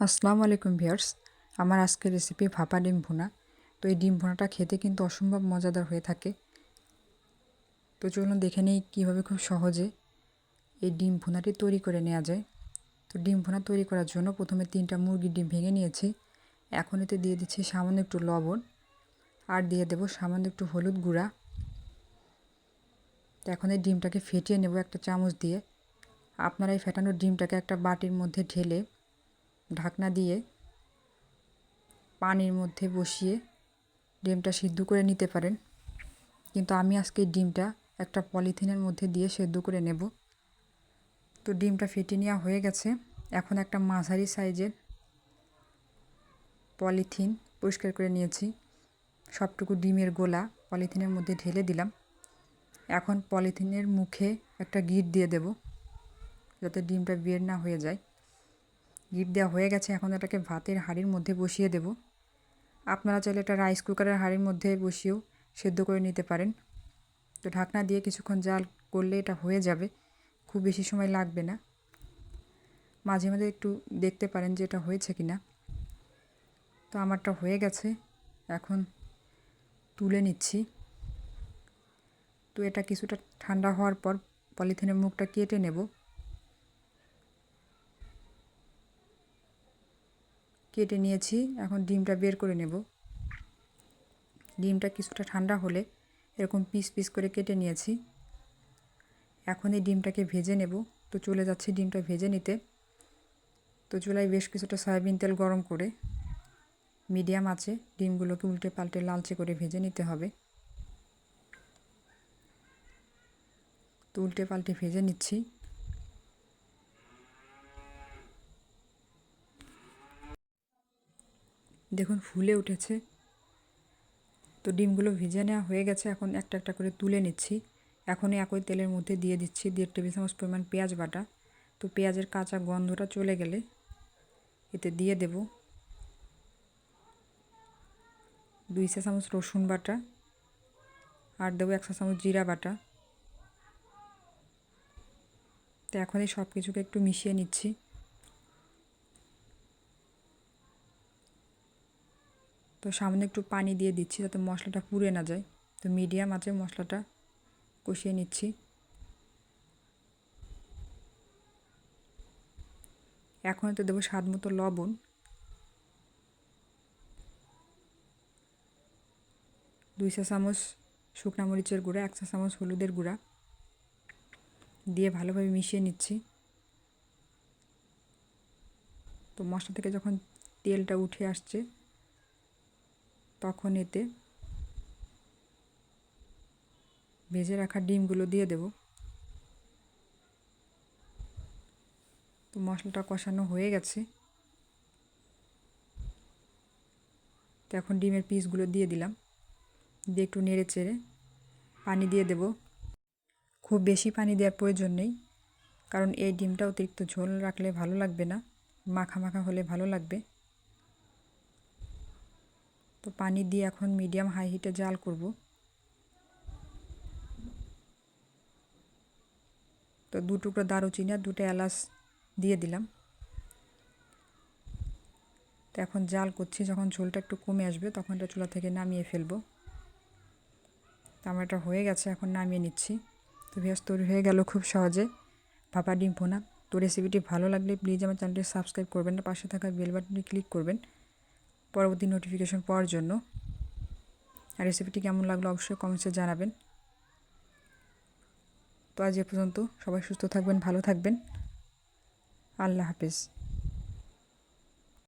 আসসালামু আলাইকুম ভিয়ার্স আমার আজকের রেসিপি ভাপা ডিম ভুনা। তো এই ডিম ভুনাটা খেতে কিন্তু অসম্ভব মজাদার হয়ে থাকে। তো চলুন দেখে নিই কীভাবে খুব সহজে এই ডিম ভুনাটি তৈরি করে নেওয়া যায়। তো ডিম ভুনা তৈরি করার জন্য প্রথমে তিনটা মুরগির ডিম ভেঙে নিয়েছি। এখন এতে দিয়ে দিচ্ছি সামান্য একটু লবণ আর দিয়ে দেব সামান্য একটু হলুদ গুঁড়া। তো এখন এই ডিমটাকে ফেটিয়ে নেব একটা চামচ দিয়ে। আপনারা এই ফেটানো ডিমটাকে একটা বাটির মধ্যে ঢেলে ঢাকনা দিয়ে পানির মধ্যে বসিয়ে ডিমটা সিদ্ধ করে নিতে পারেন। কিন্তু আমি আজকে ডিমটা একটা পলিথিনের মধ্যে দিয়ে সেদ্ধ করে নেব। তো ডিমটা ফেটে নেওয়া হয়ে গেছে। এখন একটা মাঝারি সাইজের পলিথিন পরিষ্কার করে নিয়েছি। সবটুকু ডিমের গোলা পলিথিনের মধ্যে ঢেলে দিলাম। এখন পলিথিনের মুখে একটা গিট দিয়ে দেব, যাতে ডিমটা বের না হয়ে যায়। গিট দেওয়া হয়ে গেছে, এখন এটাকে ভাতের হাঁড়ির মধ্যে বসিয়ে দেব। আপনারা চাইলে এটা রাইস কুকারের হাঁড়ির মধ্যে বসিয়েও সেদ্ধ করে নিতে পারেন। তো ঢাকনা দিয়ে কিছুক্ষণ জাল করলে এটা হয়ে যাবে, খুব বেশি সময় লাগবে না। মাঝে মাঝে একটু দেখতে পারেন যে এটা হয়েছে কি না তো আমারটা হয়ে গেছে, এখন তুলে নিচ্ছি। তো এটা কিছুটা ঠান্ডা হওয়ার পর পলিথিনের মুখটা কেটে নেব। কেটে নিয়েছি, এখন ডিমটা বের করে নেব। ডিমটা কিছুটা ঠান্ডা হলে এরকম পিস পিস করে কেটে নিয়েছি। এখন এই ডিমটাকে ভেজে নেব। তো চলে যাচ্ছি ডিমটা ভেজে নিতে। তো চুলায় বেশ কিছুটা সয়াবিন তেল গরম করে মিডিয়াম আছে ডিমগুলোকে উল্টে পাল্টে লালচে করে ভেজে নিতে হবে। তো উল্টে পাল্টে ভেজে নিচ্ছি। দেখুন, ফুলে উঠেছে। তো ডিমগুলো ভেজে নেওয়া হয়ে গেছে। এখন একটা একটা করে তুলে নিচ্ছি। এখন একই তেলের মধ্যে দিয়ে দিচ্ছি দেড় টেবিল চামচ পরিমাণ পেঁয়াজ বাটা। তো পেঁয়াজের কাঁচা গন্ধটা চলে গেলে এতে দিয়ে দেব দুই চা চামচ রসুন বাটা আর দেবো এক চা চামচ জিরা বাটা। তো এখন এই সব কিছুকে একটু মিশিয়ে নিচ্ছি। তো সামনে একটু পানি দিয়ে দিচ্ছি যাতে মশলাটা পুড়ে না যায়। তো মিডিয়াম আছে মশলাটা কষিয়ে নিচ্ছি। এখন তো দেবো স্বাদ মতো লবণ। দুই চা চামচ শুকনা মরিচের গুঁড়া, এক চা চামচ হলুদের গুঁড়া দিয়ে ভালোভাবে মিশিয়ে নিচ্ছি। তো মশলা থেকে যখন তেলটা উঠে আসছে তখন এতে ভেজে রাখা ডিমগুলো দিয়ে দেব। তো মশলাটা কষানো হয়ে গেছে। তো এখন ডিমের পিসগুলো দিয়ে দিলাম। দিয়ে একটু নেড়ে চেড়ে পানি দিয়ে দেব। খুব বেশি পানি দেওয়ার প্রয়োজন নেই, কারণ এই ডিমটা অতিরিক্ত ঝোল রাখলে ভালো লাগবে না। মাখা মাখা হলে ভালো লাগবে। তো পানি দিয়ে এখন মিডিয়াম হাই হিটে জাল করব। তো দু টুকরো দারুচিনি আর দুটো এলাচ দিয়ে দিলাম। তো এখন জাল করছি, যখন ঝোলটা একটু কমে আসবে তখন এটা চুলা থেকে নামিয়ে ফেলব। তো আমার এটা হয়ে গেছে, এখন নামিয়ে নিচ্ছি। তো ভেজ তৈরি হয়ে গেল খুব সহজে। ভাপা ডিম ভোনা। তো রেসিপিটি ভালো লাগলে প্লিজ আমার চ্যানেলটি সাবস্ক্রাইব করবেন পাশে থাকা বেল বাটনটি ক্লিক করবেন। পরবর্তী নোটিফিকেশন পাওয়ার জন্য। আর রেসিপিটি কেমন লাগল অবশ্যই কমেন্টসে জানাবেন। তো আজ এ পর্যন্ত সবাই সুস্থ থাকবেন, ভালো থাকবেন। আল্লাহ হাফিজ।